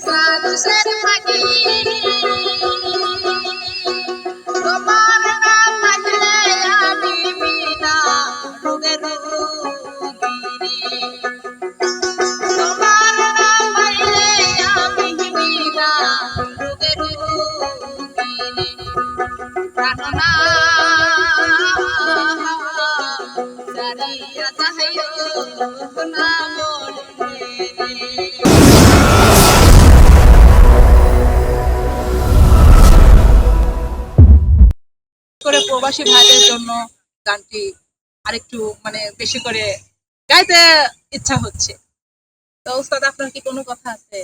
side. প্রবাসী ভাইদের জন্য গানটি আরেকটু মানে বেশি করে গাইতে ইচ্ছা হচ্ছে। তো উস্তাদ আপনার কি কোনো কথা আছে?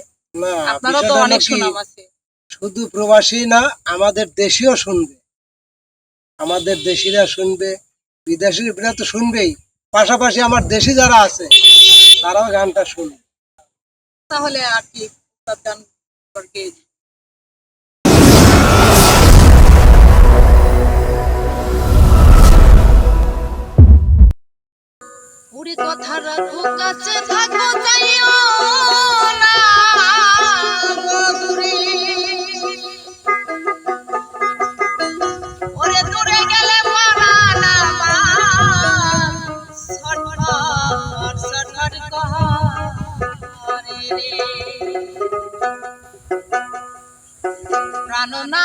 আপনারও তো অনেক সুনাম আছে। শুধু প্রবাসী না আমাদের দেশীয় শুনবে। আমাদের দেশিরা শুনবে বিদেশিরা তো শুনবেই। পাশাপাশি আমার দেশি যারা আছে তারাও গানটা শুনবে। তাহলে আর কি গান সম্পর্কে কথা রাখো, কাছে থাকো যাইও না ওরে দূরে গেলে মারা না সটফট সটফট করে রে। প্রাণনা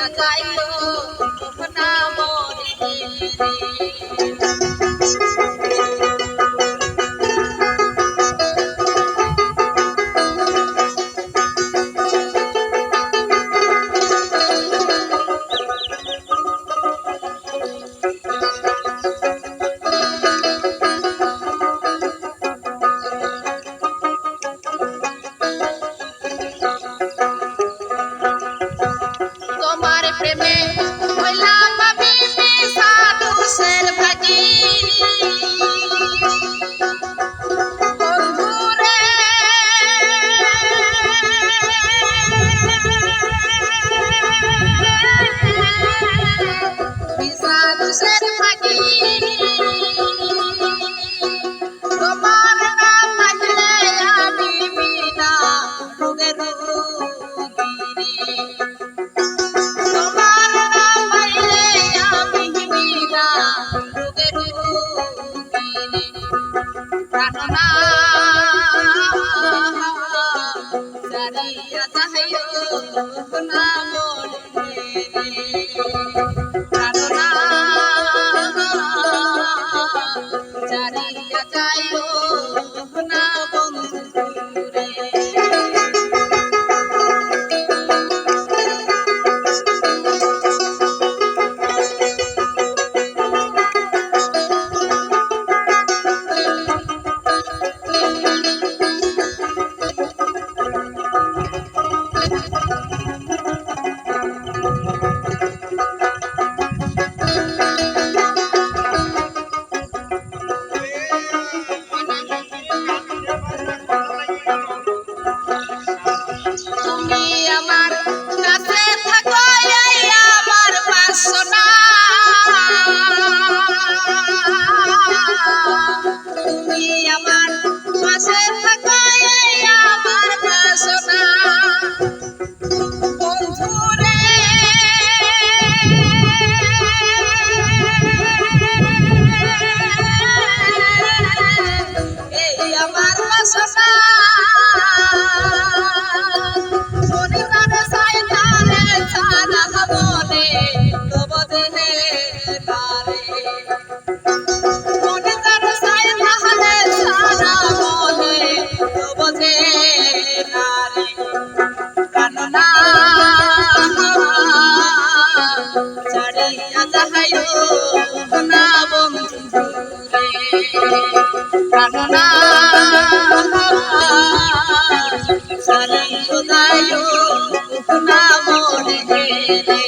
জানিয়া যাইও মোহনা মনে প্রাণনা সারিয়া চাহিও না মনে প্রাণনা সারিয়া চাহিও না পাশে থাকো এই আমার বাসনা? বন্ধুরে এই আমার বাসনা সালাম খোদায়ো না মনে রে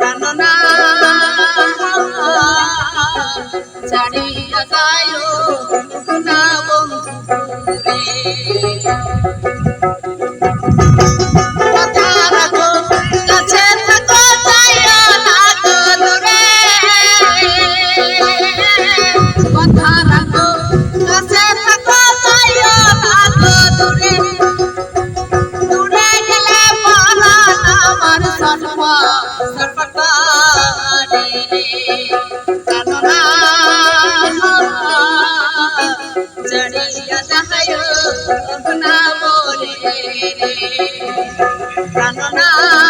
কাননা ছাড়িয়া যায় না মরে প্রাণ না